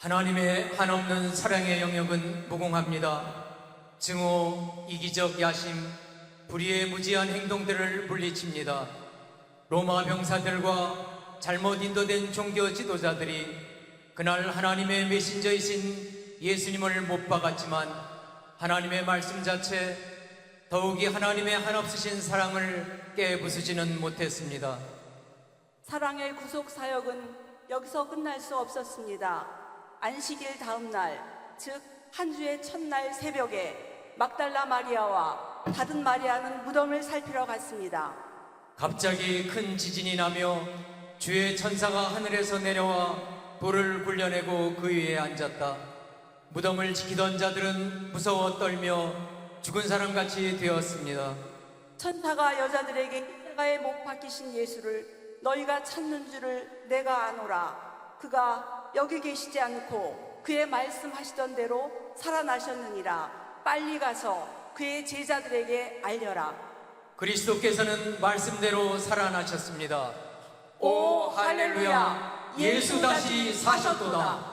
하나님의 한없는 사랑의 영역은 무궁합니다. 증오, 이기적 야심, 불의의 무지한 행동들을 물리칩니다. 로마 병사들과 잘못 인도된 종교 지도자들이 그날 하나님의 메신저이신 예수님을 못 박았지만 하나님의 말씀 자체 더욱이 하나님의 한없으신 사랑을 깨부수지는 못했습니다. 사랑의 구속 사역은 여기서 끝날 수 없었습니다. 안식일 다음 날, 즉 한 주의 첫날 새벽에 막달라 마리아와 다른 마리아는 무덤을 살피러 갔습니다. 갑자기 큰 지진이 나며 주의 천사가 하늘에서 내려와 돌을 굴려내고 그 위에 앉았다. 무덤을 지키던 자들은 무서워 떨며 죽은 사람같이 되었습니다. 천사가 여자들에게 십자가에 못 박히신 예수를 너희가 찾는 줄을 내가 아노라. 그가 여기 계시지 않고 그의 말씀하시던 대로 살아나셨느니라. 빨리 가서 그의 제자들에게 알려라. 그리스도께서는 말씀대로 살아나셨습니다. 오, 할렐루야. 예수 다시 사셨도다.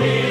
me.